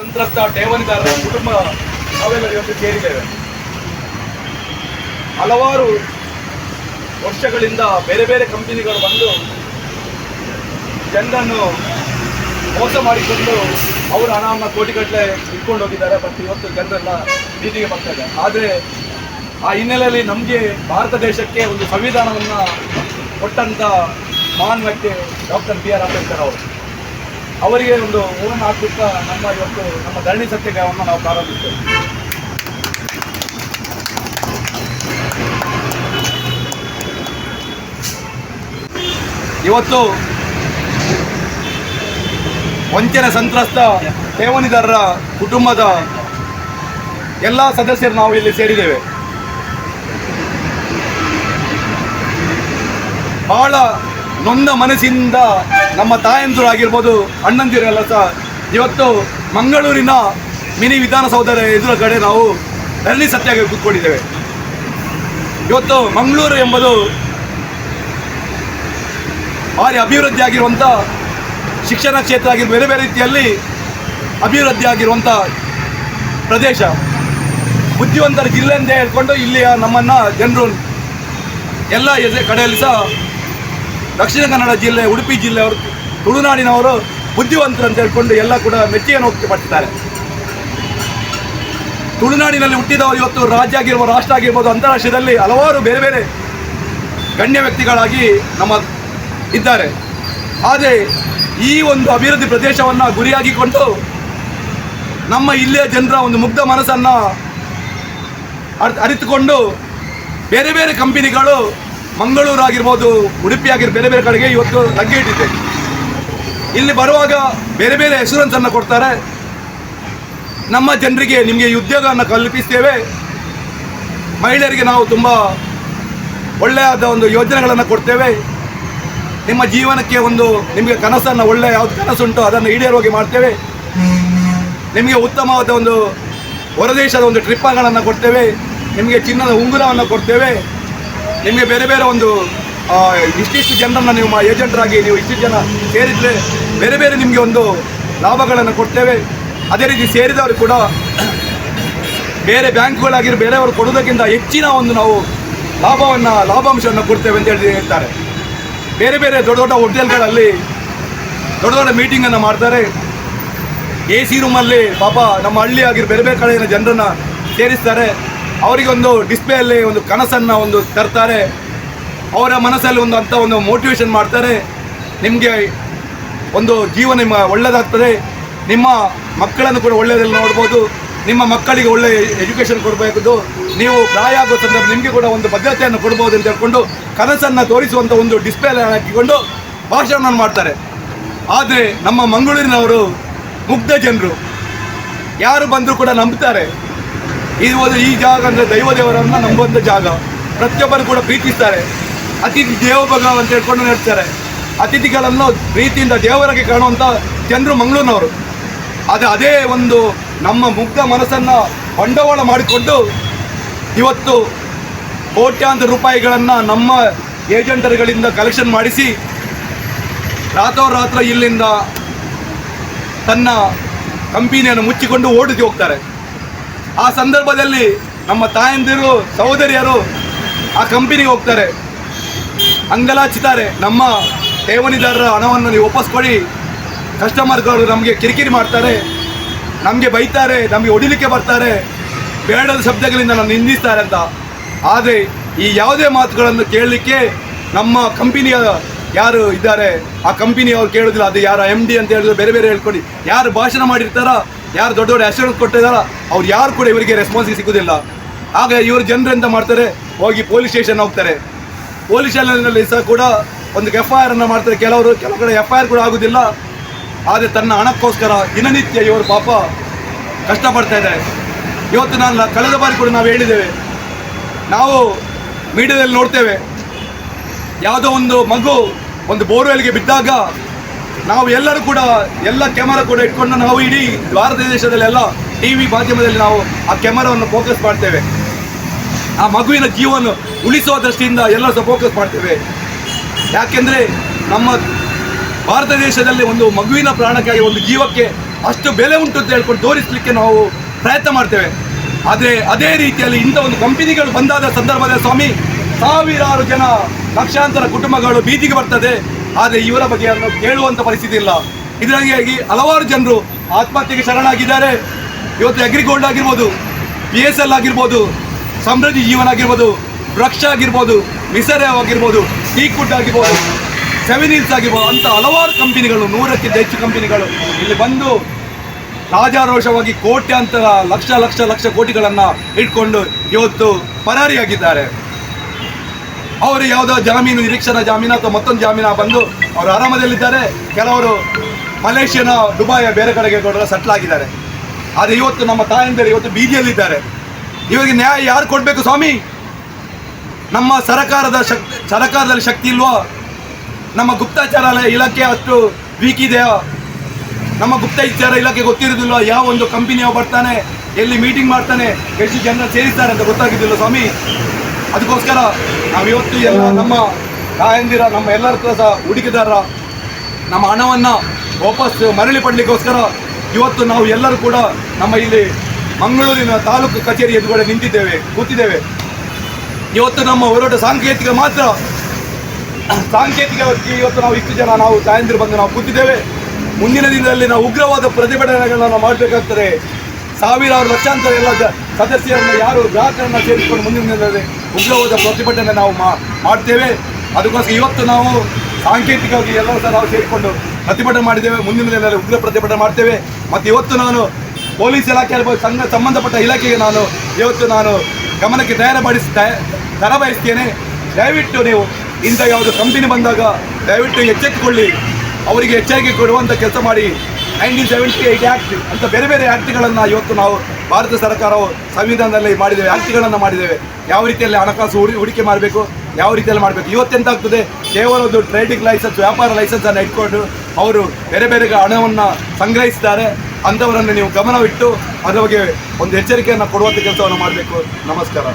ಸಂತ್ರಸ್ತ ಠೇವಣಿದಾರರ ಕುಟುಂಬ ನಾವೆಲ್ಲ ಇವತ್ತು ಸೇರಿದ್ದೇವೆ. ಹಲವಾರು ವರ್ಷಗಳಿಂದ ಬೇರೆ ಬೇರೆ ಕಂಪನಿಗಳು ಬಂದು ಜನರನ್ನು ಮೋಸ ಮಾಡಿಕೊಂಡು ಅವರ ಹಣವನ್ನು ಕೋಟಿಗಟ್ಟಲೆ ಇಟ್ಕೊಂಡು ಹೋಗಿದ್ದಾರೆ. ಬಟ್ ಇವತ್ತು ಜನರೆಲ್ಲ ಬೀದಿಗೆ ಬರ್ತಾ ಇದೆ ಆದರೆ ಆ ಹಿನ್ನೆಲೆಯಲ್ಲಿ ನಮಗೆ ಭಾರತ ದೇಶಕ್ಕೆ ಒಂದು ಸಂವಿಧಾನವನ್ನು ಕೊಟ್ಟಂಥ ಮಹಾನ್ ವ್ಯಕ್ತಿ ಡಾಕ್ಟರ್ ಬಿ ಆರ್ ಅಂಬೇಡ್ಕರ್ ಅವರು. ಅವರಿಗೆ ಒಂದು ಹೂವನ್ನು ಹಾಕುತ್ತಾ ನಮ್ಮ ಇವತ್ತು ನಮ್ಮ ಧರಣಿ ಸತ್ಯಾಗ್ರಹವನ್ನು ನಾವು ಪ್ರಾರಂಭಿಸ್ತೇವೆ. ಇವತ್ತು ವಂಚನೆ ಸಂತ್ರಸ್ತ ಠೇವಣಿದಾರರ ಕುಟುಂಬದ ಎಲ್ಲ ಸದಸ್ಯರು ನಾವು ಇಲ್ಲಿ ಸೇರಿದ್ದೇವೆ. ಬಹಳ ನೊಂದ ಮನಸ್ಸಿಂದ ನಮ್ಮ ತಾಯಂದಿರು ಆಗಿರ್ಬೋದು ಅಣ್ಣಂದಿರೆಲ್ಲ ಸಹ ಇವತ್ತು ಮಂಗಳೂರಿನ ಮಿನಿ ವಿಧಾನಸೌಧದ ಎದುರುಗಡೆ ನಾವು ಧರಣಿ ಸತ್ಯಾಗ್ರಹ ಕೂತ್ಕೊಂಡಿದ್ದೇವೆ. ಇವತ್ತು ಮಂಗಳೂರು ಎಂಬುದು ಭಾರಿ ಅಭಿವೃದ್ಧಿ ಆಗಿರುವಂಥ ಶಿಕ್ಷಣ ಕ್ಷೇತ್ರ ಆಗಿರ್ ಬೇರೆ ಬೇರೆ ರೀತಿಯಲ್ಲಿ ಅಭಿವೃದ್ಧಿ ಆಗಿರುವಂಥ ಪ್ರದೇಶ. ಬುದ್ಧಿವಂತರ ಜಿಲ್ಲೆ ಅಂತ ಹೇಳ್ಕೊಂಡು ಇಲ್ಲಿಯ ನಮ್ಮನ್ನು ಜನರು ಎಲ್ಲ ಕಡೆಯಲ್ಲಿ ಸಹ ದಕ್ಷಿಣ ಕನ್ನಡ ಜಿಲ್ಲೆ, ಉಡುಪಿ ಜಿಲ್ಲೆಯವರು ತುಳುನಾಡಿನವರು ಬುದ್ಧಿವಂತರು ಅಂತ ಹೇಳ್ಕೊಂಡು ಎಲ್ಲ ಕೂಡ ಮೆಚ್ಚುಗೆಯನ್ನು ವ್ಯಕ್ತಪಡಿಸ್ತಾರೆ ತುಳುನಾಡಿನಲ್ಲಿ ಹುಟ್ಟಿದವರು ಇವತ್ತು ರಾಜ್ಯ ಆಗಿರ್ಬೋದು, ರಾಷ್ಟ್ರ ಆಗಿರ್ಬೋದು, ಅಂತಾರಾಷ್ಟ್ರದಲ್ಲಿ ಹಲವಾರು ಬೇರೆ ಬೇರೆ ಗಣ್ಯ ವ್ಯಕ್ತಿಗಳಾಗಿ ನಮ್ಮ ಇದ್ದಾರೆ. ಆದರೆ ಈ ಒಂದು ಅಭಿವೃದ್ಧಿ ಪ್ರದೇಶವನ್ನು ಗುರಿಯಾಗಿಕೊಂಡು ನಮ್ಮ ಇಲ್ಲಿಯ ಜನರ ಒಂದು ಮುಗ್ಧ ಮನಸ್ಸನ್ನು ಅರ್- ಅರಿತುಕೊಂಡು ಬೇರೆ ಬೇರೆ ಕಂಪನಿಗಳು ಮಂಗಳೂರು ಆಗಿರ್ಬೋದು ಉಡುಪಿ ಆಗಿರೋ ಬೇರೆ ಬೇರೆ ಕಡೆಗೆ ಇವತ್ತು ಲಗ್ಗೆ ಇಟ್ಟಿದೆ ಇಲ್ಲಿ ಬರುವಾಗ ಬೇರೆ ಬೇರೆ ಹೆಸರನ್ಸನ್ನು ಕೊಡ್ತಾರೆ. ನಮ್ಮ ಜನರಿಗೆ ನಿಮಗೆ ಉದ್ಯೋಗವನ್ನು ಕಲ್ಪಿಸ್ತೇವೆ. ಮಹಿಳೆಯರಿಗೆ ನಾವು ತುಂಬ ಒಳ್ಳೆಯದ ಒಂದು ಯೋಜನೆಗಳನ್ನು ಕೊಡ್ತೇವೆ. ನಿಮ್ಮ ಜೀವನಕ್ಕೆ ಒಂದು, ನಿಮಗೆ ಕನಸನ್ನು, ಒಳ್ಳೆ ಯಾವ್ದು ಕನಸುಂಟು ಅದನ್ನು ಈಡೇರುವಾಗಿ ಮಾಡ್ತೇವೆ. ನಿಮಗೆ ಉತ್ತಮವಾದ ಒಂದು ಹೊರದೇಶದ ಒಂದು ಟ್ರಿಪ್ಪಗಳನ್ನು ಕೊಡ್ತೇವೆ. ನಿಮಗೆ ಚಿನ್ನದ ಉಂಗುರವನ್ನು ಕೊಡ್ತೇವೆ. ನಿಮಗೆ ಬೇರೆ ಬೇರೆ ಒಂದು ಇಷ್ಟಿಷ್ಟು ಜನರನ್ನು ನೀವು ಏಜೆಂಟರಾಗಿ ನೀವು ಇಷ್ಟಿಷ್ಟು ಜನ ಸೇರಿದರೆ ಬೇರೆ ಬೇರೆ ನಿಮಗೆ ಒಂದು ಲಾಭಗಳನ್ನು ಕೊಡ್ತೇವೆ. ಅದೇ ರೀತಿ ಸೇರಿದವರು ಕೂಡ ಬೇರೆ ಬ್ಯಾಂಕ್ಗಳಾಗಿರೋ ಬೇರೆಯವರು ಕೊಡೋದಕ್ಕಿಂತ ಹೆಚ್ಚಿನ ಒಂದು ನಾವು ಲಾಭವನ್ನು, ಲಾಭಾಂಶವನ್ನು ಕೊಡ್ತೇವೆ ಅಂತ ಹೇಳಿ ಹೇಳ್ತಾರೆ. ಬೇರೆ ಬೇರೆ ದೊಡ್ಡ ದೊಡ್ಡ ಹೋಟೆಲ್ಗಳಲ್ಲಿ ದೊಡ್ಡ ದೊಡ್ಡ ಮೀಟಿಂಗನ್ನು ಮಾಡ್ತಾರೆ. ಎ ಸಿ ರೂಮಲ್ಲಿ ಪಾಪ ನಮ್ಮ ಹಳ್ಳಿ ಆಗಿರೋ ಬೇರೆ ಬೇರೆ ಕಡೆಯ ಜನರನ್ನು ಸೇರಿಸ್ತಾರೆ. ಅವರಿಗೊಂದು ಡಿಸ್ಪ್ಲೇಯಲ್ಲಿ ಒಂದು ಕನಸನ್ನು ಒಂದು ತರ್ತಾರೆ. ಅವರ ಮನಸ್ಸಲ್ಲಿ ಒಂದು ಅಂತ ಒಂದು ಮೋಟಿವೇಶನ್ ಮಾಡ್ತಾರೆ. ನಿಮಗೆ ಒಂದು ಜೀವನ ನಿಮ್ಮ ಒಳ್ಳೆಯದಾಗ್ತದೆ ನಿಮ್ಮ ಮಕ್ಕಳನ್ನು ಕೂಡ ಒಳ್ಳೆಯದಲ್ಲಿ ನೋಡ್ಬೋದು. ನಿಮ್ಮ ಮಕ್ಕಳಿಗೆ ಒಳ್ಳೆ ಎಜುಕೇಷನ್ ಕೊಡಬೇಕು. ನೀವು ಪ್ರಾಯ ಆಗೋ ನಿಮಗೆ ಕೂಡ ಒಂದು ಭದ್ರತೆಯನ್ನು ಕೊಡ್ಬೋದು ಅಂತ ಹೇಳ್ಕೊಂಡು ಕನಸನ್ನು ತೋರಿಸುವಂಥ ಒಂದು ಡಿಸ್ಪ್ಲೇ ಹಾಕಿಕೊಂಡು ಭಾಷಣವನ್ನು ಮಾಡ್ತಾರೆ. ಆದರೆ ನಮ್ಮ ಮಂಗಳೂರಿನವರು ಮುಗ್ಧ ಜನರು. ಯಾರು ಬಂದರೂ ಕೂಡ ನಂಬ್ತಾರೆ. ಇದು ಈ ಜಾಗ ಅಂದರೆ ದೈವ ದೇವರನ್ನು ನಂಬುವಂಥ ಜಾಗ. ಪ್ರತಿಯೊಬ್ಬರು ಕೂಡ ಪ್ರೀತಿಸ್ತಾರೆ. ಅತಿಥಿ ದೇವಭಗ ಅಂತ ಹೇಳ್ಕೊಂಡು ಹೇಳ್ತಾರೆ ಅತಿಥಿಗಳನ್ನು ಪ್ರೀತಿಯಿಂದ ದೇವರಿಗೆ ಕಾಣುವಂಥ ಜನರು ಮಂಗಳೂರಿನವರು. ಅದು ಅದೇ ಒಂದು ನಮ್ಮ ಮುಗ್ಧ ಮನಸ್ಸನ್ನು ಬಂಡವಾಳ ಮಾಡಿಕೊಂಡು ಇವತ್ತು ಕೋಟ್ಯಾಂತರ ರೂಪಾಯಿಗಳನ್ನು ನಮ್ಮ ಏಜೆಂಟರುಗಳಿಂದ ಕಲೆಕ್ಷನ್ ಮಾಡಿಸಿ ರಾತ್ರೋರಾತ್ರ ಇಲ್ಲಿಂದ ತನ್ನ ಕಂಪನಿಯನ್ನು ಮುಚ್ಚಿಕೊಂಡು ಓಡಿಸಿ ಹೋಗ್ತಾರೆ ಆ ಸಂದರ್ಭದಲ್ಲಿ ನಮ್ಮ ತಾಯಂದಿರು, ಸಹೋದರಿಯರು ಆ ಕಂಪನಿಗೆ ಹೋಗ್ತಾರೆ. ಅಂಗಲಾಚಿತಾರೆ. ನಮ್ಮ ಠೇವಣಿದಾರರ ಹಣವನ್ನು ನೀವು ವಾಪಸ್ ಕೊಡಿ. ಕಸ್ಟಮರ್ಗಳು ನಮಗೆ ಕಿರಿಕಿರಿ ಮಾಡ್ತಾರೆ. ನಮಗೆ ಬೈತಾರೆ, ನಮಗೆ ಹೊಡಿಲಿಕ್ಕೆ ಬರ್ತಾರೆ. ಬೇಡದ ಶಬ್ದಗಳಿಂದ ನಾನು ನಿಂದಿಸ್ತಾರೆ ಅಂತ. ಆದರೆ ಈ ಯಾವುದೇ ಮಾತುಗಳನ್ನು ಕೇಳಲಿಕ್ಕೆ ನಮ್ಮ ಕಂಪನಿಯ ಯಾರು ಇದ್ದಾರೆ? ಆ ಕಂಪನಿಯವರು ಕೇಳೋದಿಲ್ಲ. ಅದು ಯಾರು ಎಂ ಡಿ ಅಂತ ಹೇಳಿದ್ರೆ ಬೇರೆ ಬೇರೆ ಹೇಳ್ಕೊಡಿ. ಯಾರು ಭಾಷಣ ಮಾಡಿರ್ತಾರ ಯಾರು ದೊಡ್ಡ ದೊಡ್ಡ ಅಶ್ಯೂರೆನ್ಸ್ ಕೊಟ್ಟಿದಾರ ಅವ್ರು ಯಾರು ಕೂಡ ಇವರಿಗೆ ರೆಸ್ಪಾನ್ಸ್ ಸಿಗೋದಿಲ್ಲ. ಆಗ ಇವರು ಜನರು ಎಂತ ಮಾಡ್ತಾರೆ? ಹೋಗಿ ಪೊಲೀಸ್ ಸ್ಟೇಷನ್ ಹೋಗ್ತಾರೆ. ಪೊಲೀಸ್ ಸ್ಟೇಷನ್ನಲ್ಲಿ ಸಹ ಕೂಡ ಒಂದು ಎಫ್ ಐ ಆರ್ ಅನ್ನು ಮಾಡ್ತಾರೆ. ಕೆಲವರು, ಕೆಲವು ಕಡೆ ಎಫ್ ಐ ಆರ್ ಕೂಡ ಆಗುದಿಲ್ಲ. ಆದರೆ ತನ್ನ ಹಣಕ್ಕೋಸ್ಕರ ದಿನನಿತ್ಯ ಇವರು ಪಾಪ ಕಷ್ಟಪಡ್ತಾ ಇದ್ದಾರೆ. ಇವತ್ತು ನಾನು ಕಳೆದ ಬಾರಿ ಕೂಡ ನಾವು ಹೇಳಿದ್ದೇವೆ. ನಾವು ಮೀಡಿಯಾದಲ್ಲಿ ನೋಡ್ತೇವೆ. ಯಾವುದೋ ಒಂದು ಮಗು ಒಂದು ಬೋರ್ವೆಲ್ಗೆ ಬಿದ್ದಾಗ ನಾವು ಎಲ್ಲರೂ ಕೂಡ ಎಲ್ಲ ಕ್ಯಾಮರಾ ಕೂಡ ಇಟ್ಕೊಂಡು ನಾವು ಇಡೀ ಭಾರತ ದೇಶದಲ್ಲೆಲ್ಲ ಟಿ ವಿ ಮಾಧ್ಯಮದಲ್ಲಿ ನಾವು ಆ ಕ್ಯಾಮರಾವನ್ನು ಫೋಕಸ್ ಮಾಡ್ತೇವೆ. ಆ ಮಗುವಿನ ಜೀವನ ಉಳಿಸುವ ದೃಷ್ಟಿಯಿಂದ ಎಲ್ಲರೂ ಸಹ ಫೋಕಸ್ ಮಾಡ್ತೇವೆ. ಯಾಕೆಂದರೆ ನಮ್ಮ ಭಾರತ ದೇಶದಲ್ಲಿ ಒಂದು ಮಗುವಿನ ಪ್ರಾಣಕ್ಕಾಗಿ ಒಂದು ಜೀವಕ್ಕೆ ಅಷ್ಟು ಬೆಲೆ ಉಂಟು ಅಂತ ಹೇಳ್ಕೊಂಡು ತೋರಿಸಲಿಕ್ಕೆ ನಾವು ಪ್ರಯತ್ನ ಮಾಡ್ತೇವೆ. ಆದರೆ ಅದೇ ರೀತಿಯಲ್ಲಿ ಇಂಥ ಒಂದು ಕಂಪನಿಗಳು ಬಂದಾದ ಸಂದರ್ಭದಲ್ಲಿ ಸ್ವಾಮಿ, ಸಾವಿರಾರು ಜನ ಲಕ್ಷಾಂತರ ಕುಟುಂಬಗಳು ಬೀದಿಗೆ ಬರ್ತದೆ. ಆದರೆ ಇವರ ಬಗ್ಗೆ ಯಾರನ್ನು ಕೇಳುವಂಥ ಪರಿಸ್ಥಿತಿ ಇಲ್ಲ. ಇದರಾಗಿ ಹಲವಾರು ಜನರು ಆತ್ಮಹತ್ಯೆಗೆ ಶರಣಾಗಿದ್ದಾರೆ. ಇವತ್ತು ಅಗ್ರಿಗೋಲ್ಡ್ ಆಗಿರ್ಬೋದು ಪಿ ಎಸ್ ಎಲ್ ಆಗಿರ್ಬೋದು, ಸಮೃದ್ಧಿ ಜೀವನ ಆಗಿರ್ಬೋದು, ವೃಕ್ಷ ಆಗಿರ್ಬೋದು, ಮಿಸರೆ ಆಗಿರ್ಬೋದು, ಟೀ ಕುಡ್ ಆಗಿರ್ಬೋದು ಸೆವೆನ್ ಇಲ್ಸ್ ಆಗಿರ್ಬೋದು, ಅಂತ ಹಲವಾರು ಕಂಪನಿಗಳು ನೂರಕ್ಕಿಂತ ಹೆಚ್ಚು ಕಂಪನಿಗಳು ಇಲ್ಲಿ ಬಂದು ರಾಜಾರೋಷವಾಗಿ ಕೋಟ್ಯಾಂತರ ಲಕ್ಷ ಲಕ್ಷ ಲಕ್ಷ ಕೋಟಿಗಳನ್ನು ಇಟ್ಕೊಂಡು ಇವತ್ತು ಪರಾರಿಯಾಗಿದ್ದಾರೆ. ಅವರು ಯಾವುದೋ ಜಾಮೀನು ನಿರೀಕ್ಷಣಾ ಜಾಮೀನು ಅಥವಾ ಮತ್ತೊಂದು ಜಾಮೀನು ಬಂದು ಅವರು ಆರಾಮದಲ್ಲಿದ್ದಾರೆ. ಕೆಲವರು ಮಲೇಷ್ಯಾನ ದುಬಾಯ ಬೇರೆ ಕಡೆಗೆ ಸೆಟ್ಲ್ ಆಗಿದ್ದಾರೆ. ಆದರೆ ಇವತ್ತು ನಮ್ಮ ತಾಯಂದಿರು ಇವತ್ತು ಬೀದಿಯಲ್ಲಿದ್ದಾರೆ. ಇವರಿಗೆ ನ್ಯಾಯ ಯಾರು ಕೊಡಬೇಕು ಸ್ವಾಮಿ? ನಮ್ಮ ಸರ್ಕಾರದ ಶಕ್ತಿ ಸರ್ಕಾರದಲ್ಲಿ ಶಕ್ತಿ ಇಲ್ವೋ? ನಮ್ಮ ಗುಪ್ತಚರ ಇಲಾಖೆ ಅಷ್ಟು ವೀಕ್ ಇದೆಯೋ? ನಮ್ಮ ಗುಪ್ತಚರ ಇಲಾಖೆ ಗೊತ್ತಿರೋದಿಲ್ಲ ಯಾವ ಒಂದು ಕಂಪನಿಯ ಬರ್ತಾನೆ, ಎಲ್ಲಿ ಮೀಟಿಂಗ್ ಮಾಡ್ತಾನೆ, ಎಷ್ಟು ಜನ ಸೇರಿಸ್ತಾರೆ ಅಂತ ಗೊತ್ತಾಗಿದ್ದಿಲ್ಲ ಸ್ವಾಮಿ? ಅದಕ್ಕೋಸ್ಕರ ನಾವು ಇವತ್ತು ಎಲ್ಲ ನಮ್ಮ ತಾಯಂದಿರ, ನಮ್ಮ ಎಲ್ಲರ ಸಹ ಹೂಡಿಕೆದಾರರ ನಮ್ಮ ಹಣವನ್ನು ವಾಪಸ್ ಮರಳಿ ಪಡಲಿಕ್ಕೋಸ್ಕರ ಇವತ್ತು ನಾವು ಎಲ್ಲರೂ ಕೂಡ ನಮ್ಮ ಇಲ್ಲಿ ಮಂಗಳೂರಿನ ತಾಲೂಕು ಕಚೇರಿ ಎದುರುಗಡೆ ನಿಂತಿದ್ದೇವೆ, ಕೂತಿದ್ದೇವೆ. ಇವತ್ತು ನಮ್ಮ ಹೋರಾಟ ಸಾಂಕೇತಿಕ ಮಾತ್ರ. ಸಾಂಕೇತಿಕ ಇವತ್ತು ನಾವು ಇಷ್ಟು ಜನ ನಾವು ತಾಯಂದಿರು ಬಂದು ನಾವು ಕೂತಿದ್ದೇವೆ. ಮುಂದಿನ ದಿನದಲ್ಲಿ ನಾವು ಉಗ್ರವಾದ ಪ್ರತಿಭಟನೆಗಳನ್ನು ಮಾಡಬೇಕಾಗ್ತದೆ. ಸಾವಿರಾರು ಲಕ್ಷಾಂತರ ಎಲ್ಲ ಸದಸ್ಯರನ್ನ ಯಾರು ಗ್ರಾಹಕರನ್ನು ಸೇರಿಸಿಕೊಂಡು ಮುಂದಿನ ದಿನದಲ್ಲಿ ಉಗ್ರವಾದ ಪ್ರತಿಭಟನೆ ನಾವು ಮಾಡ್ತೇವೆ. ಅದಕ್ಕೋಸ್ಕರ ಇವತ್ತು ನಾವು ಸಾಂಕೇತಿಕವಾಗಿ ಎಲ್ಲರೂ ಸಹ ನಾವು ಸೇರಿಕೊಂಡು ಪ್ರತಿಭಟನೆ ಮಾಡಿದ್ದೇವೆ. ಮುಂದಿನ ದಿನದಲ್ಲಿ ಉಗ್ರ ಪ್ರತಿಭಟನೆ ಮಾಡ್ತೇವೆ. ಮತ್ತು ಇವತ್ತು ನಾನು ಪೊಲೀಸ್ ಇಲಾಖೆ ಸಂಘ ಸಂಬಂಧಪಟ್ಟ ಇಲಾಖೆಗೆ ನಾನು ಇವತ್ತು ನಾನು ಗಮನಕ್ಕೆ ತಯಾರು ಮಾಡಿಸ್ ತರ ಬಯಸ್ತೇನೆ. ದಯವಿಟ್ಟು ನೀವು ಇಂಥ ಯಾವುದು ಕಂಪನಿ ಬಂದಾಗ ದಯವಿಟ್ಟು ಎಚ್ಚೆತ್ತುಕೊಳ್ಳಿ. ಅವರಿಗೆ ಎಚ್ಚರಿಕೆ ಕೊಡುವಂಥ ಕೆಲಸ ಮಾಡಿ. ನೈನ್ಟೀನ್ ಸೆವೆಂಟಿ ಏಯ್ಟ್ ಆ್ಯಕ್ಟ್ ಅಂತ ಬೇರೆ ಬೇರೆ ಆ್ಯಕ್ಟ್ಗಳನ್ನು ಇವತ್ತು ನಾವು ಭಾರತ ಸರ್ಕಾರವು ಸಂವಿಧಾನದಲ್ಲಿ ಮಾಡಿದ್ದೇವೆ ಆಸ್ತಿಗಳನ್ನು ಮಾಡಿದ್ದೇವೆ. ಯಾವ ರೀತಿಯಲ್ಲಿ ಹಣಕಾಸು ಹೂಡಿ, ಹೂಡಿಕೆ ಮಾಡಬೇಕು, ಯಾವ ರೀತಿಯಲ್ಲಿ ಮಾಡಬೇಕು? ಇವತ್ತೆಂತಾಗ್ತದೆ? ಕೇವಲ ಒಂದು ಟ್ರೇಡಿಂಗ್ ಲೈಸೆನ್ಸ್, ವ್ಯಾಪಾರ ಲೈಸೆನ್ಸನ್ನು ಇಟ್ಕೊಂಡು ಅವರು ಬೇರೆ ಬೇರೆ ಹಣವನ್ನು ಸಂಗ್ರಹಿಸಿದ್ದಾರೆ. ಅಂಥವರನ್ನು ನೀವು ಗಮನವಿಟ್ಟು ಅದರ ಬಗ್ಗೆ ಒಂದು ಎಚ್ಚರಿಕೆಯನ್ನು ಕೊಡುವಂಥ ಕೆಲಸವನ್ನು ಮಾಡಬೇಕು. ನಮಸ್ಕಾರ.